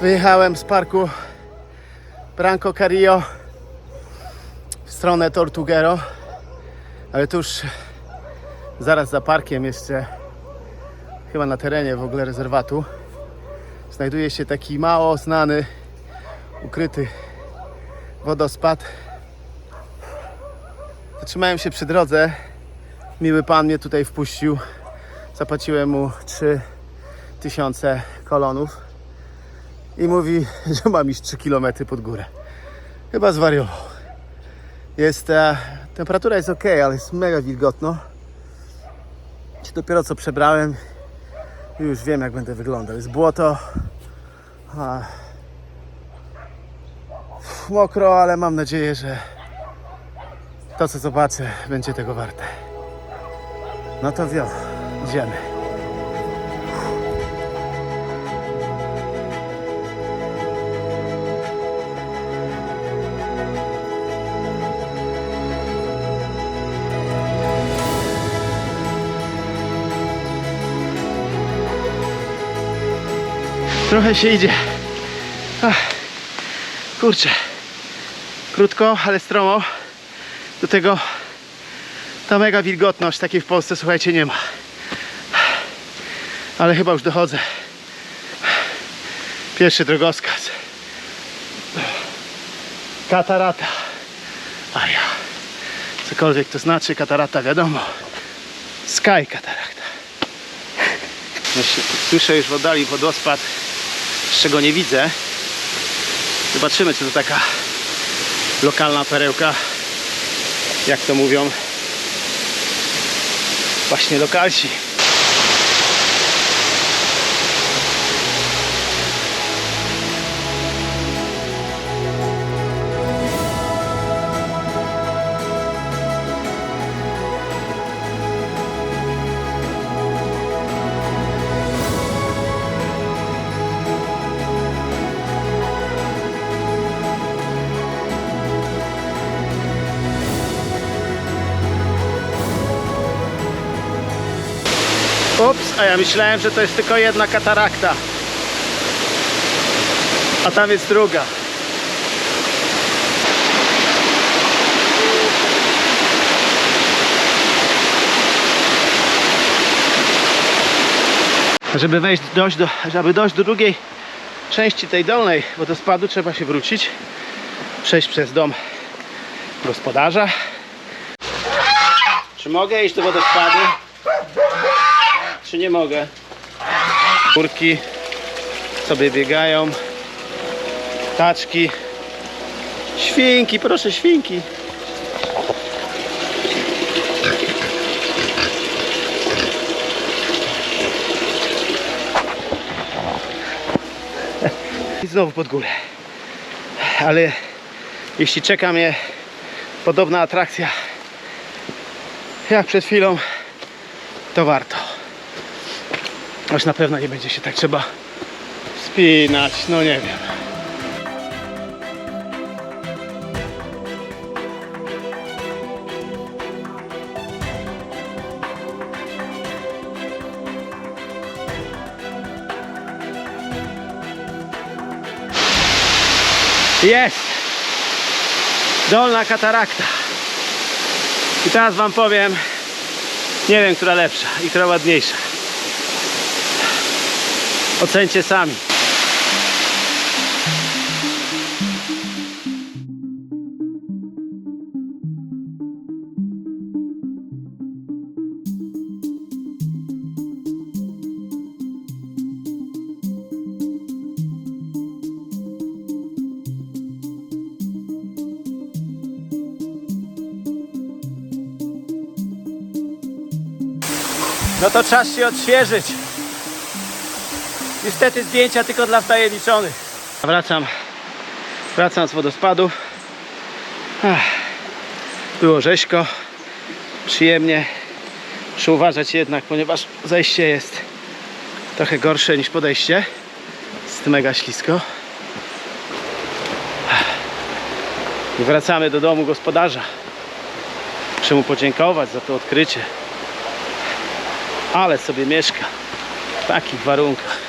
Wyjechałem z parku Branco Carillo w stronę Tortuguero, ale tuż zaraz za parkiem jeszcze, chyba na terenie w ogóle rezerwatu, znajduje się taki mało znany, ukryty wodospad. Zatrzymałem się przy drodze. Miły pan mnie tutaj wpuścił. Zapłaciłem mu 3000 kolonów i mówi, że mam iść 3 km pod górę. Chyba zwariował. Jest, e, temperatura jest ok, ale jest mega wilgotno. Dopiero co przebrałem i już wiem jak będę wyglądał. Jest błoto. A, mokro, ale mam nadzieję, że to co zobaczę będzie tego warte. No to wio, idziemy. Trochę się idzie. Ach, kurczę. Krótko, ale stromo. Do tego ta mega wilgotność takiej w Polsce, słuchajcie, nie ma. Ale chyba już dochodzę. Pierwszy drogowskaz. Katarata. A ja. Cokolwiek to znaczy, katarata wiadomo. Sky katarakta. Słyszę już w oddali wodospad, z czego nie widzę. Zobaczymy, czy to taka lokalna perełka, jak to mówią właśnie lokalsi. A ja myślałem, że to jest tylko jedna katarakta. A tam jest druga. Żeby wejść, dojść do, żeby dojść do drugiej części tej dolnej wodospadu trzeba się wrócić, przejść przez dom gospodarza. Czy mogę iść do wodospadu? Czy nie mogę? Kurki sobie biegają. Taczki. Świnki, proszę świnki. I znowu pod górę. Ale jeśli czeka mnie podobna atrakcja jak przed chwilą, to warto. Aż na pewno nie będzie się tak trzeba wspinać, no nie wiem. Jest! Dolna katarakta. I teraz wam powiem, nie wiem, która lepsza i która ładniejsza. Ocencie sami. No to czas się odświeżyć. Niestety zdjęcia tylko dla wtajemniczonych. Wracam, wracam z wodospadów. Ach, było rzeźko, przyjemnie. Muszę uważać jednak, ponieważ zejście jest trochę gorsze niż podejście. Jest mega ślisko. I wracamy do domu gospodarza. Muszę mu podziękować za to odkrycie. Ale sobie mieszka w takich warunkach.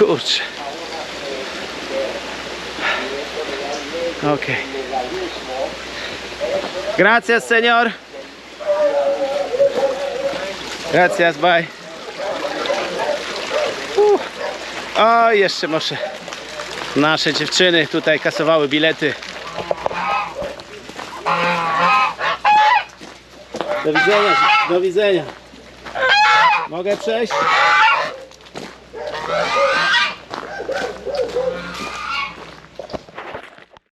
Kurczę. Okej. Gracias, señor. Gracias, bye. Uff. O, jeszcze muszę. Nasze dziewczyny tutaj kasowały bilety. Do widzenia, do widzenia. Mogę przejść?